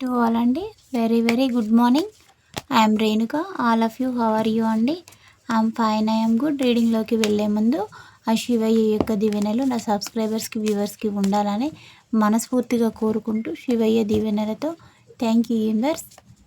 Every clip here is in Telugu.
టు ఆల్ అండి. Very very good morning. I'm Renuka all of you how are you అండి? ఐఎమ్ ఫైన్ ఐఎమ్ గుడ్ రీడింగ్లోకి వెళ్ళే ముందు ఆ శివయ్య యొక్క దీవెనలు నా సబ్స్క్రైబర్స్కి వ్యూవర్స్కి ఉండాలని మనస్ఫూర్తిగా కోరుకుంటూ శివయ్య దీవెనలతో thank you universe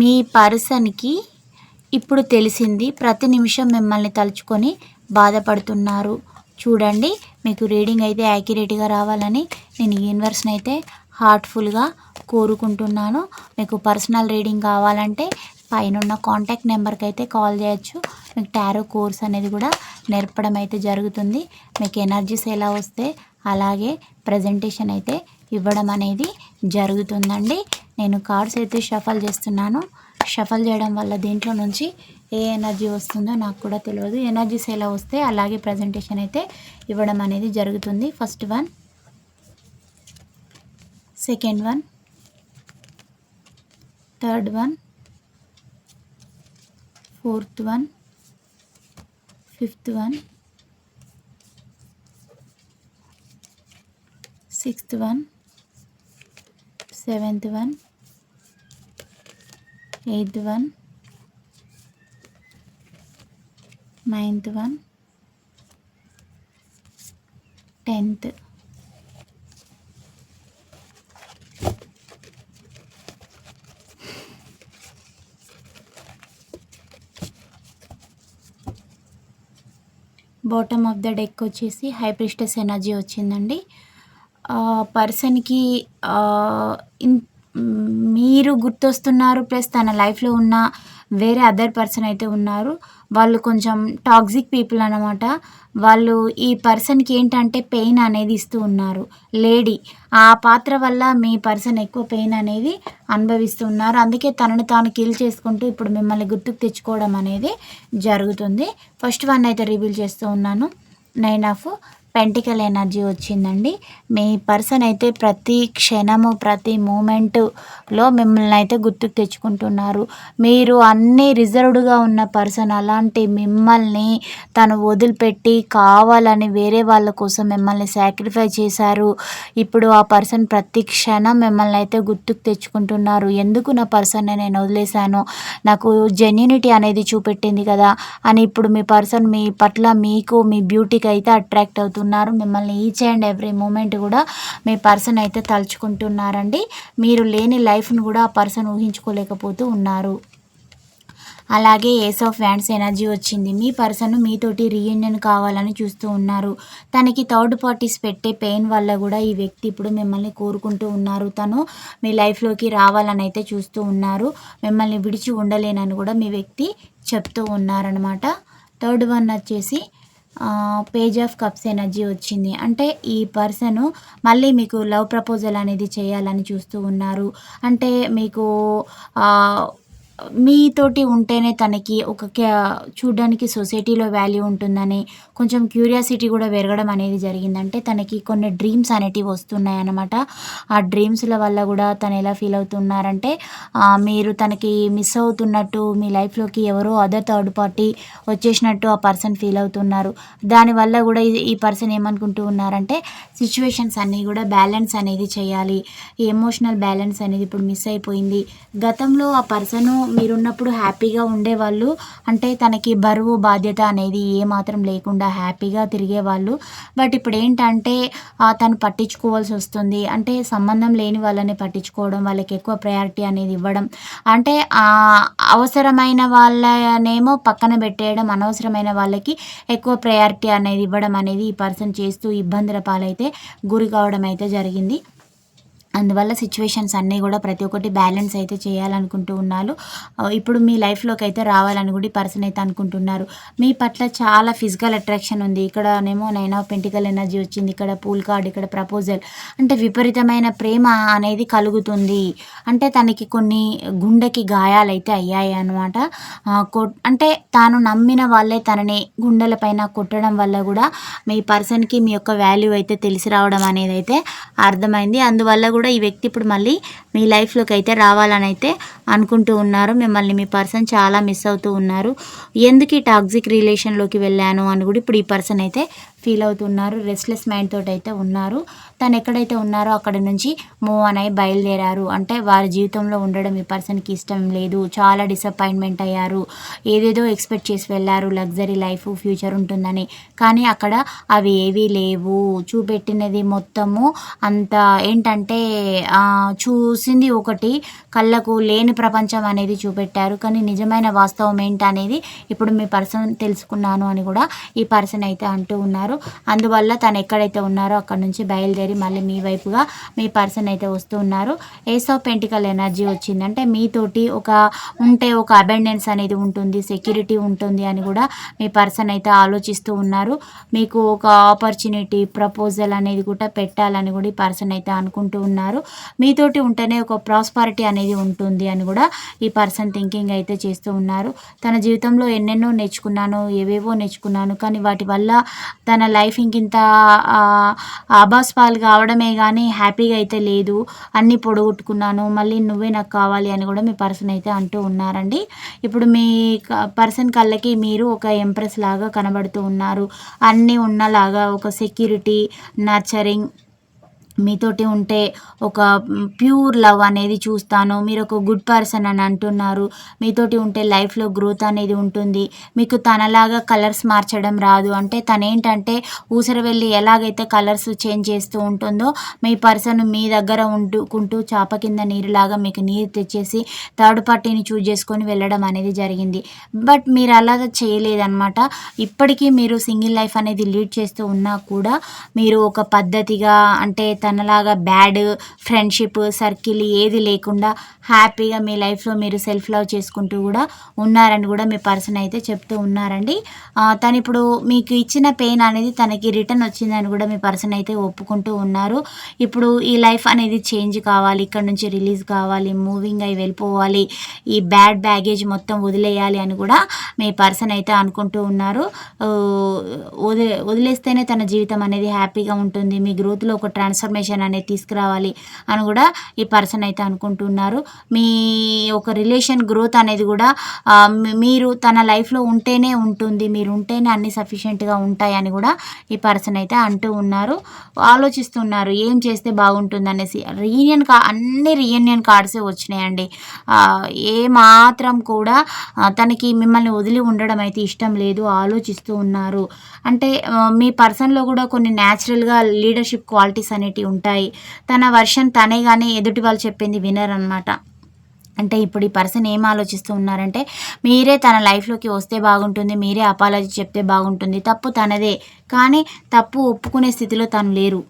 మీ పర్సన్కి ఇప్పుడు తెలిసింది ప్రతి నిమిషం మిమ్మల్ని తలుచుకొని బాధపడుతున్నారు. చూడండి మీకు రీడింగ్ అయితే యాక్యురేట్గా రావాలని నేను యూనివర్స్ని అయితే హార్ట్ఫుల్గా కోరుకుంటున్నాను. మీకు పర్సనల్ రీడింగ్ కావాలంటే పైన కాంటాక్ట్ నెంబర్కి అయితే కాల్ చేయొచ్చు. మీకు టారో కోర్స్ అనేది కూడా నేర్పడం అయితే జరుగుతుంది. మీకు ఎనర్జీస్ ఎలా వస్తే అలాగే ప్రజెంటేషన్ అయితే ఇవ్వడం అనేది జరుగుతుందండి. నేను కార్డ్స్ అయితే షఫల్ చేస్తున్నాను. షఫల్ చేయడం వల్ల దీంట్లో నుంచి ఏ ఎనర్జీ వస్తుందో నాకు కూడా తెలియదు. ఎనర్జీస్ ఎలా వస్తే అలాగే ప్రజెంటేషన్ అయితే ఇవ్వడం అనేది జరుగుతుంది. First one second one third one fourth one fifth one sixth one seventh one eighth one ninth one tenth. Bottom of the deck వచ్చేసి హైప్రిస్టస్ ఎనర్జీ వచ్చిందండి. పర్సన్కి ఇన్ మీరు గుర్తొస్తున్నారు ప్లస్ తన లైఫ్లో ఉన్న వేరే అదర్ పర్సన్ అయితే ఉన్నారు. వాళ్ళు కొంచెం టాక్సిక్ పీపుల్ అనమాట వాళ్ళు ఈ పర్సన్కి ఏంటంటే పెయిన్ అనేది ఇస్తూ ఉన్నారు. లేడీ ఆ పాత్ర వల్ల మీ పర్సన్ ఎక్కువ పెయిన్ అనేది అనుభవిస్తూ ఉన్నారు. అందుకే తనను తాను కిల్ చేసుకుంటూ ఇప్పుడు మిమ్మల్ని గుర్తుకు తెచ్చుకోవడం అనేది జరుగుతుంది. ఫస్ట్ వన్ అయితే రివీల్ చేస్తూ ఉన్నాను. నైన్ ఆఫ్ పెంటికల్ ఎనర్జీ వచ్చిందండి. మీ పర్సన్ అయితే ప్రతి క్షణము ప్రతి మూమెంటులో మిమ్మల్ని అయితే గుర్తుకు తెచ్చుకుంటున్నారు. మీరు అన్నీ రిజర్వ్డ్గా ఉన్న పర్సన్ అలాంటి మిమ్మల్ని తను వదిలిపెట్టి కావాలని వేరే వాళ్ళ కోసం మిమ్మల్ని సాక్రిఫై చేశారు. ఇప్పుడు ఆ పర్సన్ ప్రతి క్షణం మిమ్మల్ని అయితే గుర్తుకు తెచ్చుకుంటున్నారు. ఎందుకు నా పర్సన్ని నేను వదిలేశాను? నాకు జెన్యునిటీ అనేది చూపెట్టింది కదా అని ఇప్పుడు మీ పర్సన్ మీ పట్ల మీకు మీ బ్యూటీకి అయితే అట్రాక్ట్ అవుతుంది ఉన్నారు. మిమ్మల్ని ఈచ్ అండ్ ఎవ్రీ మూమెంట్ కూడా మీ పర్సన్ అయితే తలుచుకుంటున్నారండి. మీరు లేని లైఫ్ను కూడా ఆ పర్సన్ ఊహించుకోలేకపోతూ ఉన్నారు. అలాగే ఏస్ ఆఫ్ వ్యాండ్స్ ఎనర్జీ వచ్చింది. మీ పర్సన్ మీతోటి రీయూనియన్ కావాలని చూస్తూ ఉన్నారు. తనకి థర్డ్ పార్టీస్ పెట్టే పెయిన్ వల్ల కూడా ఈ వ్యక్తి ఇప్పుడు మిమ్మల్ని కోరుకుంటూ ఉన్నారు. తను మీ లైఫ్లోకి రావాలని అయితే చూస్తూ ఉన్నారు. మిమ్మల్ని విడిచి ఉండలేనని కూడా మీ వ్యక్తి చెప్తూ ఉన్నారనమాట థర్డ్ వన్ వచ్చేసి పేజ్ ఆఫ్ కప్స్ ఎనర్జీ వచ్చింది. అంటే ఈ పర్సన్ మళ్ళీ మీకు లవ్ ప్రపోజల్ అనేది చేయాలని చూస్తూ ఉన్నారు. అంటే మీకు మీతోటి ఉంటేనే తనకి ఒక చూడడానికి సొసైటీలో వాల్యూ ఉంటుందని కొంచెం క్యూరియాసిటీ కూడా పెరగడం అనేది జరిగిందంటే తనకి కొన్ని డ్రీమ్స్ అనేటివి వస్తున్నాయన్నమాట. ఆ డ్రీమ్స్ల వల్ల కూడా తను ఎలా ఫీల్ అవుతున్నారంటే మీరు తనకి మిస్ అవుతున్నట్టు మీ లైఫ్లోకి ఎవరో అదర్ థర్డ్ పార్టీ వచ్చేసినట్టు ఆ పర్సన్ ఫీల్ అవుతున్నారు. దానివల్ల కూడా ఈ పర్సన్ ఏమనుకుంటూ ఉన్నారంటే సిచ్యువేషన్స్ అన్నీ కూడా బ్యాలెన్స్ అనేది చేయాలి. ఈ ఎమోషనల్ బ్యాలెన్స్ అనేది ఇప్పుడు మిస్ అయిపోయింది. గతంలో ఆ పర్సను మీరున్నప్పుడు హ్యాపీగా ఉండేవాళ్ళు. అంటే తనకి బరువు బాధ్యత అనేది ఏమాత్రం లేకుండా హ్యాపీగా తిరిగేవాళ్ళు. బట్ ఇప్పుడు ఏంటంటే తను పట్టించుకోవాల్సి వస్తుంది. అంటే సంబంధం లేని వాళ్ళని పట్టించుకోవడం వాళ్ళకి ఎక్కువ ప్రయారిటీ అనేది ఇవ్వడం. అంటే అవసరమైన వాళ్ళనేమో పక్కన పెట్టేయడం అనవసరమైన వాళ్ళకి ఎక్కువ ప్రయారిటీ అనేది ఇవ్వడం అనేది ఈ పర్సన్ చేస్తూ ఇబ్బందుల పాలైతే గురి కావడం అయితే జరిగింది. అందువల్ల సిచ్యువేషన్స్ అన్నీ కూడా ప్రతి ఒక్కటి బ్యాలెన్స్ అయితే చేయాలనుకుంటూ ఉన్నారు. ఇప్పుడు మీ లైఫ్లోకి అయితే రావాలని కూడా పర్సన్ అయితే అనుకుంటున్నారు. మీ పట్ల చాలా ఫిజికల్ అట్రాక్షన్ ఉంది. ఇక్కడనేమో నైన్ ఆఫ్ పెంటికల్ ఎనర్జీ వచ్చింది. ఇక్కడ పూల్ కార్డ్ ఇక్కడ ప్రపోజల్ అంటే విపరీతమైన ప్రేమ అనేది కలుగుతుంది. అంటే తనకి కొన్ని గుండెకి గాయాలైతే అయ్యాయి అనమాట అంటే తాను నమ్మిన వాళ్ళే తనని గుండెలపైన కొట్టడం వల్ల కూడా మీ పర్సన్కి మీ యొక్క వాల్యూ అయితే తెలిసి రావడం అనేది అయితే అర్థమైంది. అందువల్ల కూడా ఈ వ్యక్తి ఇప్పుడు మళ్ళీ మీ లైఫ్లోకి అయితే రావాలని అయితే అనుకుంటూ ఉన్నారు. మిమ్మల్ని మీ పర్సన్ చాలా మిస్ అవుతూ ఉన్నారు. ఎందుకు ఈ టాక్సిక్ రిలేషన్లోకి వెళ్ళాను అని కూడా ఇప్పుడు ఈ పర్సన్ అయితే ఫీల్ అవుతున్నారు రెస్ట్లెస్ మైండ్ తోటి అయితే ఉన్నారు. తను ఎక్కడైతే ఉన్నారో అక్కడ నుంచి మూవ్ అని అయి బయలుదేరారు. అంటే వారి జీవితంలో ఉండడం ఈ పర్సన్కి ఇష్టం లేదు. చాలా డిసప్పాయింట్మెంట్ అయ్యారు. ఏదేదో ఎక్స్పెక్ట్ చేసి వెళ్ళారు. లగ్జరీ లైఫ్ ఫ్యూచర్ ఉంటుందని. కానీ అక్కడ అవి ఏవీ లేవు. చూపెట్టినది మొత్తము అంత ఏంటంటే చూసింది ఒకటి కళ్ళకు లేని ప్రపంచం అనేది చూపెట్టారు. కానీ నిజమైన వాస్తవం ఏంటి అనేది ఇప్పుడు మీ పర్సన్ తెలుసుకున్నాను అని కూడా ఈ పర్సన్ అయితే అంటూ ఉన్నారు. అందువల్ల తను ఎక్కడైతే ఉన్నారో అక్కడ నుంచి బయలుదేరి మళ్ళీ మీ వైపుగా మీ పర్సన్ అయితే వస్తూ ఉన్నారు. ఏస్ ఆఫ్ పెంటికల్ ఎనర్జీ వచ్చిందంటే మీతోటి ఒక ఉంటే ఒక అబెండెన్స్ అనేది ఉంటుంది సెక్యూరిటీ ఉంటుంది అని కూడా మీ పర్సన్ అయితే ఆలోచిస్తూ ఉన్నారు. మీకు ఒక ఆపర్చునిటీ ప్రపోజల్ అనేది కూడా పెట్టాలని కూడా ఈ పర్సన్ అయితే అనుకుంటూ ఉన్నారు. మీతోటి ఉంటేనే ఒక ప్రాస్పారిటీ అనేది ఉంటుంది అని కూడా ఈ పర్సన్ థింకింగ్ అయితే చేస్తూ ఉన్నారు. తన జీవితంలో ఎన్నెన్నో నేర్చుకున్నాను ఏవేవో నేర్చుకున్నాను కానీ వాటి వల్ల తన లైఫ్ ఇంకింత ఆభాస్పాలు కావడమే కానీ హ్యాపీగా అయితే లేదు. అన్నీ పొడగొట్టుకున్నాను మళ్ళీ నువ్వే నాకు కావాలి అని కూడా మీ పర్సన్ అయితే అంటూ ఉన్నారండి. ఇప్పుడు మీ పర్సన్ కళ్ళకి మీరు ఒక ఎంప్రెస్ లాగా కనబడుతూ ఉన్నారు. అన్నీ ఉన్నలాగా ఒక సెక్యూరిటీ నర్చరింగ్ మీతోటి ఉంటే ఒక ప్యూర్ లవ్ అనేది చూస్తాను. మీరు ఒక గుడ్ పర్సన్ అని అంటున్నారు. మీతోటి ఉంటే లైఫ్లో గ్రోత్ అనేది ఉంటుంది. మీకు తనలాగా కలర్స్ మార్చడం రాదు. అంటే తనేంటంటే ఊసర వెళ్ళి ఎలాగైతే కలర్స్ చేంజ్ చేస్తూ ఉంటుందో మీ పర్సన్ మీ దగ్గర ఉంటుకుంటూ చాప కింద నీరులాగా మీకు నీరు తెచ్చేసి థర్డ్ పార్టీని చూజ్ చేసుకొని వెళ్ళడం అనేది జరిగింది. బట్ మీరు అలా చేయలేదన్నమాట. ఇప్పటికీ మీరు సింగిల్ లైఫ్ అనేది లీడ్ చేస్తూ ఉన్నా కూడా మీరు ఒక పద్ధతిగా అంటే తనలాగా బ్యాడ్ ఫ్రెండ్షిప్ సర్కిల్ ఏది లేకుండా హ్యాపీగా మీ లైఫ్లో మీరు సెల్ఫ్ లవ్ చేసుకుంటూ కూడా ఉన్నారని కూడా మీ పర్సన్ అయితే చెప్తూ ఉన్నారండి. తను ఇప్పుడు మీకు ఇచ్చిన పెయిన్ అనేది తనకి రిటర్న్ వచ్చిందని కూడా మీ పర్సన్ అయితే ఒప్పుకుంటూ ఉన్నారు. ఇప్పుడు ఈ లైఫ్ అనేది చేంజ్ కావాలి ఇక్కడ నుంచి రిలీజ్ కావాలి మూవింగ్ అయి వెళ్ళిపోవాలి ఈ బ్యాడ్ బ్యాగేజ్ మొత్తం వదిలేయాలి అని కూడా మీ పర్సన్ అయితే అనుకుంటూ ఉన్నారు. వదిలే వదిలేస్తేనే తన జీవితం అనేది హ్యాపీగా ఉంటుంది. మీ గ్రోత్లో ఒక ట్రాన్స్ఫర్మేషన్ అనేది తీసుకురావాలి అని కూడా ఈ పర్సన్ అయితే అనుకుంటున్నారు. మీ ఒక రిలేషన్ గ్రోత్ అనేది కూడా మీరు తన లైఫ్లో ఉంటేనే ఉంటుంది మీరు ఉంటేనే అన్ని సఫిషియెంట్గా ఉంటాయి అని కూడా ఈ పర్సన్ అయితే అంటూ ఉన్నారు ఆలోచిస్తున్నారు. ఏం చేస్తే బాగుంటుంది అనేసి రీయూనియన్ కా అన్ని రీయూనియన్ కార్డ్సే వచ్చినాయండి. ఏ మాత్రం కూడా తనకి మిమ్మల్ని వదిలి ఉండడం అయితే ఇష్టం లేదు ఆలోచిస్తూ ఉన్నారు. అంటే మీ పర్సన్లో కూడా కొన్ని న్యాచురల్గా లీడర్షిప్ క్వాలిటీస్ అనేటివి ఉంటాయి. తన వర్షన్ తనే కానీ ఎదుటి వాళ్ళు చెప్పింది వినరనమాట అంటే ఇప్పుడు ఈ పర్సన్ ఏం ఆలోచిస్తూ ఉన్నారంటే మీరే తన లైఫ్లోకి వస్తే బాగుంటుంది మీరే అపాలజీ చెప్తే బాగుంటుంది తప్పు తనదే. కానీ తప్పు ఒప్పుకునే స్థితిలో తను లేరు.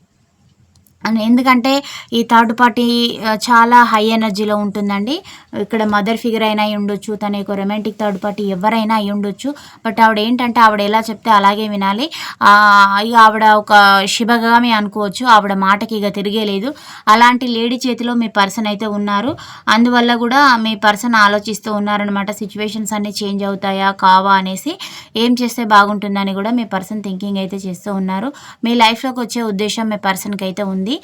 ఎందుకంటే ఈ థర్డ్ పార్టీ చాలా హై ఎనర్జీలో ఉంటుందండి. ఇక్కడ మదర్ ఫిగర్ అయినా అయి ఉండొచ్చు తన యొక్క రొమాంటిక్ థర్డ్ పార్టీ ఎవరైనా అయి ఉండొచ్చు. బట్ ఆవిడ ఏంటంటే ఆవిడ ఎలా చెప్తే అలాగే వినాలి. ఇక ఆవిడ ఒక శివగామి అనుకోవచ్చు. ఆవిడ మాటకి ఇక తిరిగేలేదు. అలాంటి లేడీ చేతిలో మీ పర్సన్ అయితే ఉన్నారు. అందువల్ల కూడా మీ పర్సన్ ఆలోచిస్తూ ఉన్నారనమాట సిచ్యువేషన్స్ అన్నీ చేంజ్ అవుతాయా కావా అనేసి. ఏం చేస్తే బాగుంటుందని కూడా మీ పర్సన్ థింకింగ్ అయితే చేస్తూ ఉన్నారు. మీ లైఫ్లోకి వచ్చే ఉద్దేశం మీ పర్సన్కి అయితే ఉంది.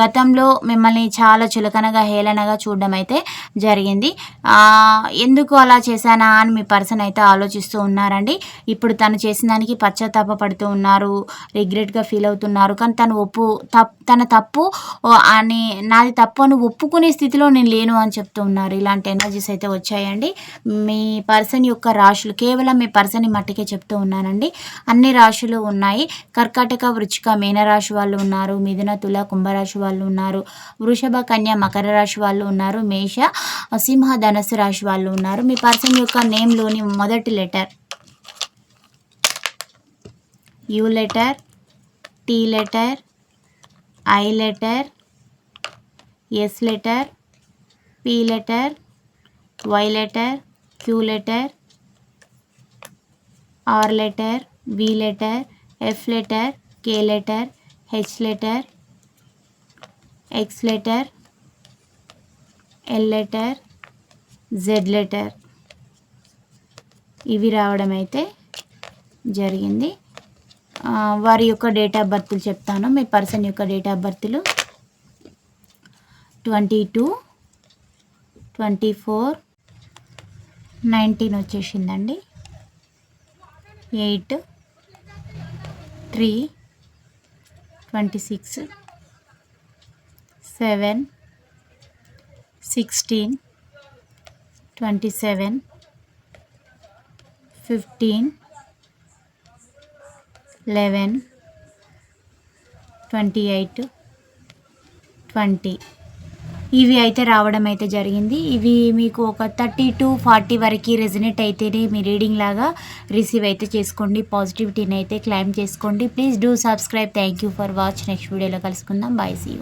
గతంలో మిమ్మల్ని చాలా చులకనగా హేళనగా చూడడం అయితే జరిగింది. ఎందుకు అలా చేశానా అని మీ పర్సన్ అయితే ఆలోచిస్తూ ఉన్నారండి. ఇప్పుడు తను చేసిన దానికి పశ్చాత్తాప పడుతూ ఉన్నారు రిగ్రెట్గా ఫీల్ అవుతున్నారు. కానీ తను ఒప్పు తప్ తన తప్పు అని నాది తప్పు అని ఒప్పుకునే స్థితిలో నేను లేను అని చెప్తూ ఉన్నారు. ఇలాంటి ఎనర్జీస్ అయితే వచ్చాయండి. మీ పర్సన్ యొక్క రాశులు కేవలం మీ పర్సన్ మట్టికే చెప్తూ ఉన్నానండి. అన్ని రాశులు ఉన్నాయి. కర్కాటక వృచ్చిక మీనరాశి వాళ్ళు ఉన్నారు. మిథున తుల కుంభరాశి వాళ్ళు ఉన్నారు. వృషభ కన్య మకర రాశి వాళ్ళు ఉన్నారు. మేష సింహ ధనస్సు రాశి వాళ్ళు ఉన్నారు. మీ పర్సన్ యొక్క నేమ్లోని మొదటి letter. U letter T letter I letter S letter P letter Y letter Q letter R letter V letter F letter K letter H letter X letter L letter Z letter ఇవి రావడం అయితే జరిగింది. వారి యొక్క డేట్ ఆఫ్ బర్త్లు చెప్తాను. మీ పర్సన్ యొక్క date of బర్త్లు twenty two twenty four nineteen వచ్చేసిందండి. Eight three twenty six seven sixteen twenty seven fifteen eleven twenty eight twenty. ఇవి అయితే రావడం అయితే జరిగింది. ఇవి మీకు ఒక థర్టీ టు ఫార్టీ వరకు రెజినేట్ అయితేనే మీ రీడింగ్ లాగా రిసీవ్ అయితే చేసుకోండి. పాజిటివిటీని అయితే క్లైమ్ చేసుకోండి. Please do subscribe. Thank you for watch. Next వీడియోలో కలుసుకుందాం. బాయ్. సీ